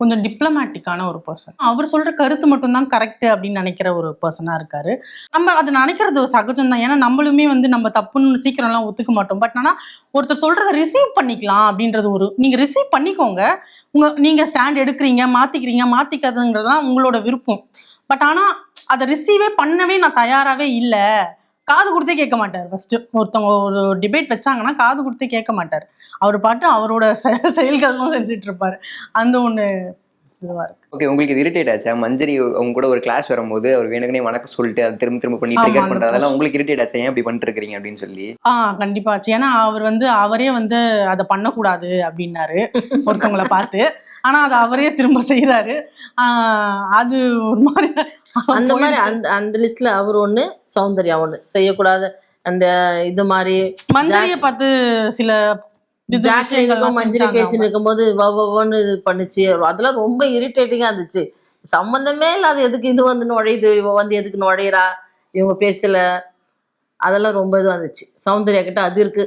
கொஞ்சம் டிப்ளமேட்டிக்கான ஒரு பர்சன் அவர் சொல்ற கருத்து மட்டும்தான் கரெக்ட் அப்படின்னு நினைக்கிற ஒரு பர்சனா இருக்காரு. நம்ம அதை நினைக்கிறது சகஜம் தான். ஏன்னா நம்மளுமே வந்து நம்ம தப்புன்னு சீக்கிரம்லாம் ஒத்துக்க மாட்டோம். பட் ஆனா ஒருத்தர் சொல்றதை ரிசீவ் பண்ணிக்கலாம் அப்படின்றது ஒரு நீங்க ரிசீவ் பண்ணிக்கோங்க. உங்க நீங்க ஸ்டாண்ட் எடுக்கிறீங்க மாத்திக்கிறீங்க மாத்திக்காதுங்கிறதுலாம் உங்களோட விருப்பம். பட் ஆனா அதை ரிசீவே பண்ணவே நான் தயாராகவே இல்லை. காது கொடுத்தே கேட்க மாட்டார் ஃபர்ஸ்ட் ஒருத்தவங்க ஒரு டிபேட் வச்சாங்கன்னா காது கொடுத்தே கேட்க மாட்டார். அவர் பாட்டு அவரோட செ- செயல்கள் தான் செஞ்சுட்டு இருப்பாரு அந்த இருக்கு. ஓகே உங்களுக்கு இது இரிட்டேட் ஆச்சா? மஞ்சரி உங்க கூட ஒரு கிளாஸ் வரும்போது அவர் வேணுங்கனே வணக்கம் சொல்லிட்டு அது திரும்ப திரும்ப பண்ணி ட்ரிகர் பண்றது அதெல்லாம் உங்களுக்கு இரிட்டேட் ஆச்சா? ஏன் இப்படி பண்ணிட்டு இருக்கீங்க அப்படின்னு சொல்லி? ஆ கண்டிப்பா ஆச்சு. ஏன்னா அவர் வந்து அவரே வந்து அதை பண்ணக்கூடாது அப்படின்னாரு. ஒருத்தவங்கள பார்த்து. ஆனா அதை அவரே திரும்ப செய்யறாரு அது ஒரு மாதிரி அந்த மாதிரி. அந்த அந்த லிஸ்ட்ல அவர் ஒண்ணு சௌந்தர்யா ஒண்ணு செய்யக்கூடாது. அந்த இது மாதிரி மஞ்சரியை பார்த்து சில ஜாக்லினுக்கும் மஞ்சரி பேசிட்டு. இருக்கும்போது வன்னு இது பண்ணுச்சு. அதெல்லாம் ரொம்ப இரிட்டேட்டிங்கா இருந்துச்சு. சம்பந்தமே இல்லாத எதுக்கு இது வந்து நுழையுது? இவ வந்து எதுக்கு நுழையிறா? இவங்க பேசல. அதெல்லாம் ரொம்ப இதுவா இருந்துச்சு. சௌந்தர்யா கிட்ட அது இருக்கு.